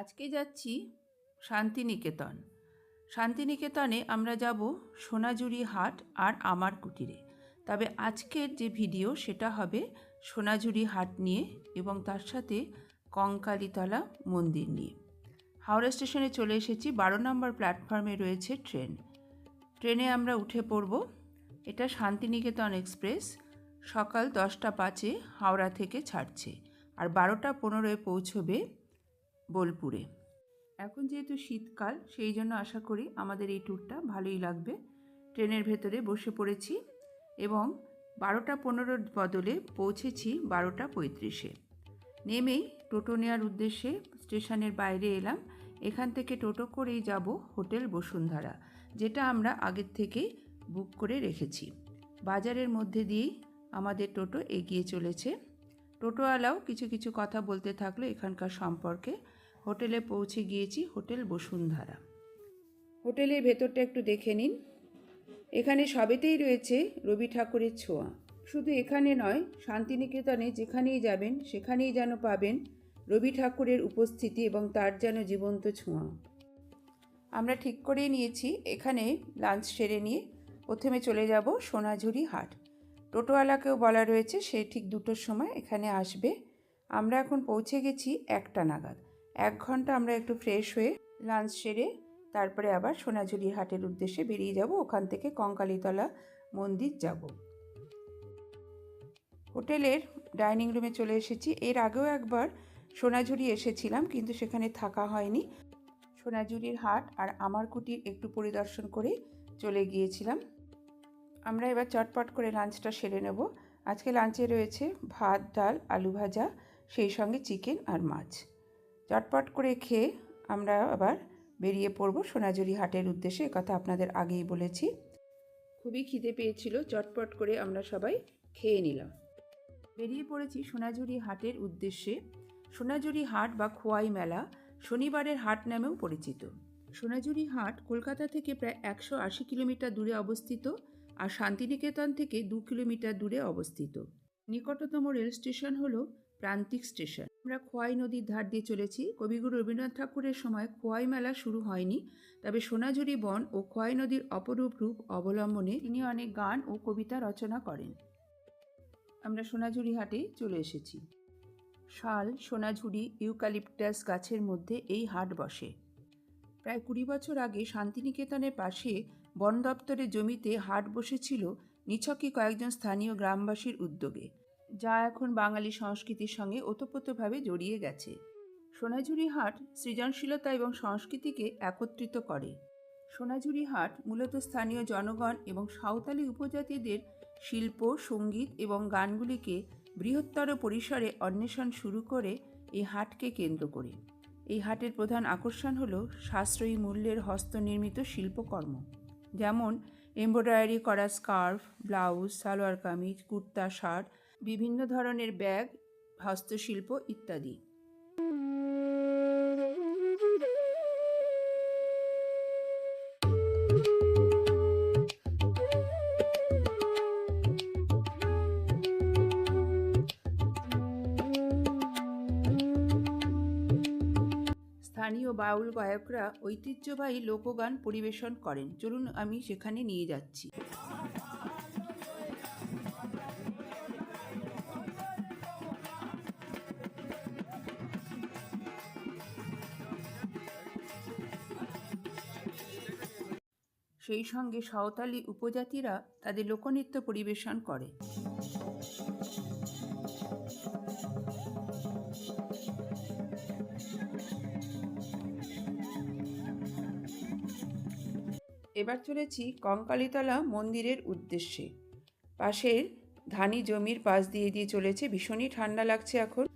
আজকে যাচ্ছি শান্তিনিকেতন। শান্তিনিকেতনে আমরা যাব সোনাঝুরি হাট আর আমার কুটিরে। তবে আজকের যে ভিডিও সেটা হবে সোনাঝুরি হাট নিয়ে এবং তার সাথে কঙ্কালীতলা মন্দির নিয়ে। হাওড়া স্টেশনে চলে এসেছি, বারো নম্বর প্ল্যাটফর্মে রয়েছে ট্রেন। ট্রেনে আমরা উঠে পড়ব, এটা শান্তিনিকেতন এক্সপ্রেস, সকাল দশটা পাঁচে হাওড়া থেকে ছাড়ছে। আর বারোটা পনেরোয় পৌঁছবে বোলপুরে। এখন যেহেতু শীতকাল, সেই জন্য আশা করি আমাদের এই ট্যুরটা ভালোই লাগবে। ট্রেনের ভেতরে বসে পড়েছি এবং বারোটা পনেরোর বদলে পৌঁছেছি বারোটা পঁয়ত্রিশে। নেমেই টোটো নেওয়ার উদ্দেশ্যে স্টেশনের বাইরে এলাম। এখান থেকে টোটো করেই যাব হোটেল বসুন্ধরা, যেটা আমরা আগের থেকেই বুক করে রেখেছি। বাজারের মধ্যে দিয়েই আমাদের টোটো এগিয়ে চলেছে। টোটোওয়ালাও কিছু কিছু কথা বলতে থাকল এখানকার সম্পর্কে। হোটেলে পৌঁছে গিয়েছি হোটেল বসুন্ধরা। হোটেলের ভেতরটা একটু দেখে নিন। এখানে সবেতেই রয়েছে রবি ঠাকুরের ছোঁয়া। শুধু এখানে নয়, শান্তিনিকেতনে যেখানেই যাবেন, সেখানেই যেন পাবেন রবি ঠাকুরের উপস্থিতি এবং তার যেন জীবন্ত ছোঁয়া। আমরা ঠিক করেই নিয়েছি, এখানে লাঞ্চ সেরে নিয়ে প্রথমে চলে যাব সোনাঝুরি হাট। টোটোওয়ালাকেও বলা রয়েছে, সে ঠিক দুটোর সময় এখানে আসবে। আমরা এখন পৌঁছে গেছি একটা নাগাদ। এক ঘণ্টা আমরা একটু ফ্রেশ হয়ে লাঞ্চ সেরে তারপরে আবার সোনাঝুরি হাটের উদ্দেশ্যে বেরিয়ে যাব। ওখান থেকে কঙ্কালীতলা মন্দির যাব। হোটেলের ডাইনিং রুমে চলে এসেছি। এর আগেও একবার সোনাঝুরি এসেছিলাম, কিন্তু সেখানে থাকা হয়নি। সোনাঝুরির হাট আর আমার কুটির একটু পরিদর্শন করে চলে গিয়েছিলাম। আমরা এবার চটপট করে লাঞ্চটা সেরে নেব। আজকে লাঞ্চে রয়েছে ভাত, ডাল, আলু ভাজা, সেই সঙ্গে চিকেন আর মাছ। চটপট করে খেয়ে আমরা আবার বেরিয়ে পড়ব সোনাঝুরি হাটের উদ্দেশ্যে কথা আপনাদের আগেই বলেছি। খুবই খিদে পেয়েছিল, চটপট করে আমরা সবাই খেয়ে নিলাম। বেরিয়ে পড়েছি সোনাঝুরি হাটের উদ্দেশ্যে। সোনাঝুরি হাট বা খোয়াই মেলা শনিবারের হাট নামেও পরিচিত। সোনাঝুরি হাট কলকাতা থেকে প্রায় একশো আশি কিলোমিটার দূরে অবস্থিত আর শান্তিনিকেতন থেকে দু কিলোমিটার দূরে অবস্থিত। নিকটতম রেল স্টেশন হলো প্রান্তিক স্টেশন। আমরা খোয়াই নদীর ধার দিয়ে চলেছি। কবিগুরু রবীন্দ্রনাথ ঠাকুরের সময় খোয়াই মেলা শুরু হয়নি, তবে সোনাঝুরি বন ও খোয়াই নদীর অপরূপ রূপ অবলম্বনে তিনি অনেক গান ও কবিতা রচনা করেন। আমরা সোনাঝুরি হাটে চলে এসেছি। শাল, সোনাঝুরি ইউক্যালিপটাস গাছের মধ্যে এই হাট বসে। প্রায় কুড়ি বছর আগে শান্তিনিকেতনের পাশে বন দপ্তরের জমিতে হাট বসেছিল নিছকই কয়েকজন স্থানীয় গ্রামবাসীর উদ্যোগে। যা এখন বাঙালি সংস্কৃতির সঙ্গে ওতপ্রোতভাবে জড়িয়ে গেছে। সোনাঝুরি হাট সৃজনশীলতা এবং সংস্কৃতিকে একত্রিত করে। সোনাঝুরি হাট মূলত স্থানীয় জনগণ এবং সাঁওতালি উপজাতিদের শিল্প, সংগীত এবং গানগুলিকে বৃহত্তর পরিসরে অন্বেষণ শুরু করে এই হাটকে কেন্দ্র করে। এই হাটের প্রধান আকর্ষণ হল সাশ্রয়ী মূল্যের হস্তনির্মিত শিল্পকর্ম। যেমন এমব্রয়ডারি করা scarf, blouse, salwar kameez, kurta, shirt বিভিন্ন ধরনের ব্যাগ, হস্তশিল্প ইত্যাদি। স্থানীয় বাউল গায়করা ঐতিহ্যবাহী লোকগান পরিবেশন করেন। চলুন আমি সেখানে নিয়ে যাচ্ছি। সেই সঙ্গে সাঁওতালি উপজাতিরা তাদের লোকনৃত্য পরিবেশন করে। এবার চলেছি কঙ্কালীতলা মন্দিরের উদ্দেশ্যে। পাশের ধানি জমির পাশ দিয়ে দিয়ে চলেছে, ভীষণই ঠান্ডা লাগছে এখন।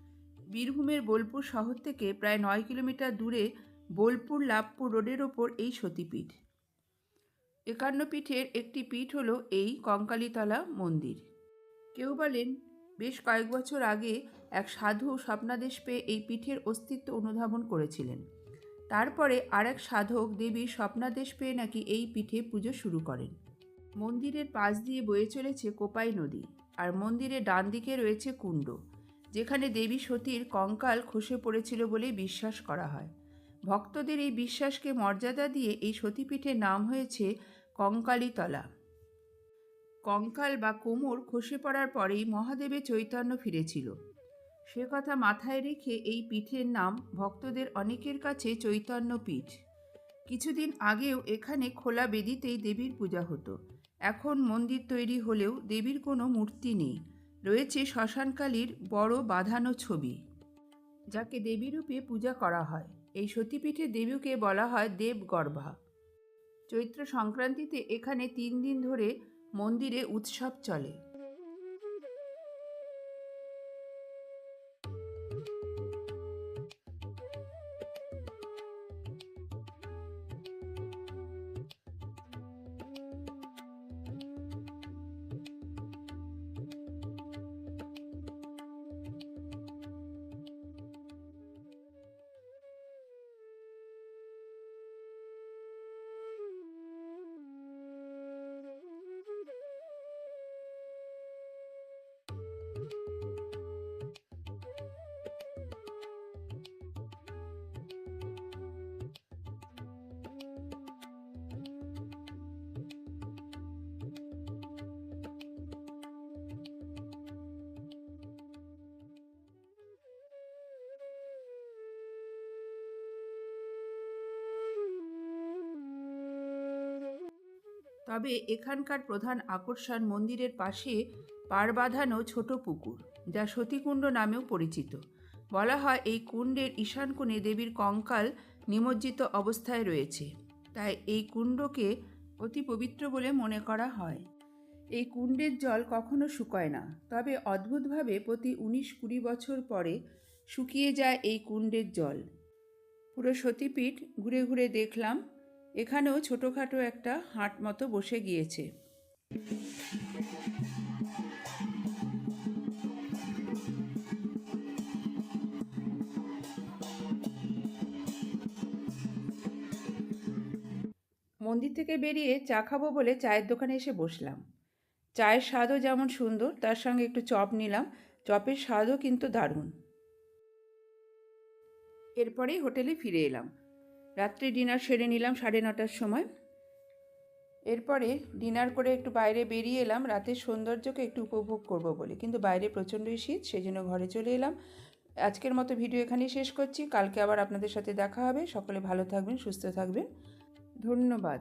বীরভূমের বোলপুর শহর থেকে প্রায় নয় কিলোমিটার দূরে বোলপুর লাভপুর রোডের ওপর এই সতীপীঠ। একান্ন পীঠের একটি পীঠ হলো এই কঙ্কালীতলা মন্দির। কেউ বলেন, বেশ কয়েক বছর আগে এক সাধু স্বপ্নাদেশ পেয়ে এই পীঠের অস্তিত্ব অনুধাবন করেছিলেন। তারপরে আর এক সাধক দেবীর স্বপ্নাদেশ পেয়ে নাকি এই পীঠে পুজো শুরু করেন। মন্দিরের পাশ দিয়ে বয়ে চলেছে কোপাই নদী আর মন্দিরের ডান দিকে রয়েছে কুণ্ড, যেখানে দেবী সতীর কঙ্কাল খসে পড়েছিল বলে বিশ্বাস করা হয়। ভক্তদের এই বিশ্বাসকে মর্যাদা দিয়ে এই সতীপীঠের নাম হয়েছে কঙ্কালীতলা। কঙ্কাল বা কোমর খসে পড়ার পরেই মহাদেবের চৈতন্য ফিরেছিল। সে কথা মাথায় রেখে এই পীঠের নাম ভক্তদের অনেকের কাছে চৈতন্য পীঠ। কিছুদিন আগেও এখানে খোলা বেদিতেই দেবীর পূজা হতো। এখন মন্দির তৈরি হলেও দেবীর কোনো মূর্তি নেই। রয়েছে শ্মশানকালীর বড় বাঁধানো ছবি, যাকে দেবীরূপে পূজা করা হয়। এই সতীপীঠে দেবীকে বলা হয় দেবগর্ভা। চৈত্র সংক্রান্তিতে এখানে তিন দিন ধরে মন্দিরে উৎসব চলে। তবে এখানকার প্রধান আকর্ষণ মন্দিরের পাশে পার বাঁধানো ছোট পুকুর, যা সতীকুণ্ড নামেও পরিচিত। বলা হয় এই কুণ্ডের ঈশান কোণে দেবীর কঙ্কাল নিমজ্জিত অবস্থায় রয়েছে। তাই এই কুণ্ডকে অতি পবিত্র বলে মনে করা হয়। এই কুণ্ডের জল কখনো শুকায় না, তবে অদ্ভুতভাবে প্রতি উনিশ কুড়ি বছর পরে শুকিয়ে যায় এই কুণ্ডের জল। পুরো সতীপীঠ ঘুরে ঘুরে দেখলাম এখানেও ছোটোখাটো একটা হাট মতো বসে গিয়েছে। মন্দির থেকে বেরিয়ে চা খাব বলে চায়ের দোকানে এসে বসলাম। চায়ের স্বাদও যেমন সুন্দর, তার সঙ্গে একটু চপ নিলাম। চপের স্বাদও কিন্তু দারুণ। এরপরেই হোটেলে ফিরে এলাম। রাত্রে ডিনার সেরে নিলাম সাড়ে নটার সময়। এরপরে ডিনার করে একটু বাইরে বেরিয়ে এলাম। রাতের সৌন্দর্যকে একটু উপভোগ করব বলে। কিন্তু বাইরে প্রচণ্ডই শীত সেই জন্য ঘরে চলে এলাম। আজকের মতো ভিডিও এখানেই শেষ করছি। কালকে আবার আপনাদের সাথে দেখা হবে। সকলে ভালো থাকবেন, সুস্থ থাকবেন। ধন্যবাদ।